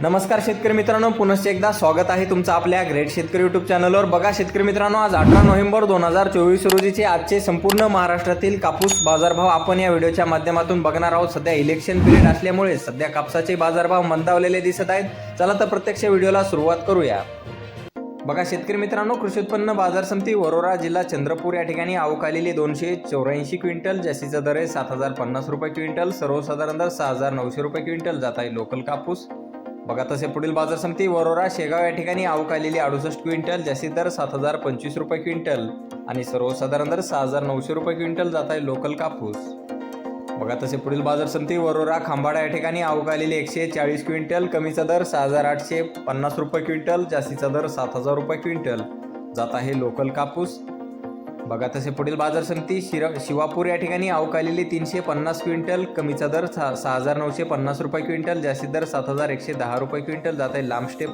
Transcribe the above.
नमस्कार शेतकरी मित्रांनो पुनश्च एकदा स्वागत आहे तुमचं आपल्या ग्रेट शेतकरी युट्यूब चॅनलवर बघा शेतकरी मित्रांनो आज अठरा नोव्हेंबर दोन हजार चोवीस रोजीचे आजचे संपूर्ण महाराष्ट्रातील कापूस बाजारभाव आपण या व्हिडिओच्या माध्यमातून बघणार आहोत. सध्या इलेक्शन पिरियड असल्यामुळे सध्या कापसाचे बाजारभाव मंदावलेले दिसत आहेत. चला तर प्रत्यक्ष व्हिडिओला सुरुवात करूया. बघा शेतकरी मित्रांनो कृषी उत्पन्न बाजार समिती वरोरा जिल्हा चंद्रपूर या ठिकाणी आवक आलेली दोनशे चौऱ्याऐंशी क्विंटल जास्तीचा दर आहे सात हजार पन्नास रुपये क्विंटल सर्वसाधारण दर सहा हजार नऊशे रुपये क्विंटल जात आहे लोकल कापूस. बघा तसे पुढील बाजार समिती वरोरा शेगाव या ठिकाणी आवक आलेली अडुसष्ट क्विंटल जास्तीत दर सात हजार पंचवीस रुपये क्विंटल आणि सर्वसाधारण दर सहा हजार नऊशे रुपये क्विंटल जात आहे लोकल कापूस. बघा तसे पुढील बाजार समिती वरोरा खांबाडा या ठिकाणी आवक आलेली एकशे चाळीस क्विंटल कमीचा दर सहा हजार आठशे पन्नास रुपये क्विंटल जास्तीचा दर सात हजार रुपये क्विंटल जात आहे लोकल कापूस. बघा तसे पुढील बाजार समिती शिरा शिवापूर या ठिकाणी आवक आलेली तीनशे पन्नास क्विंटल कमीचा दर सहा सहा हजार नऊशे पन्नास रुपये क्विंटल जास्तीत दर सात हजार एकशे दहा रुपये क्विंटल जात आहे लांब स्टेप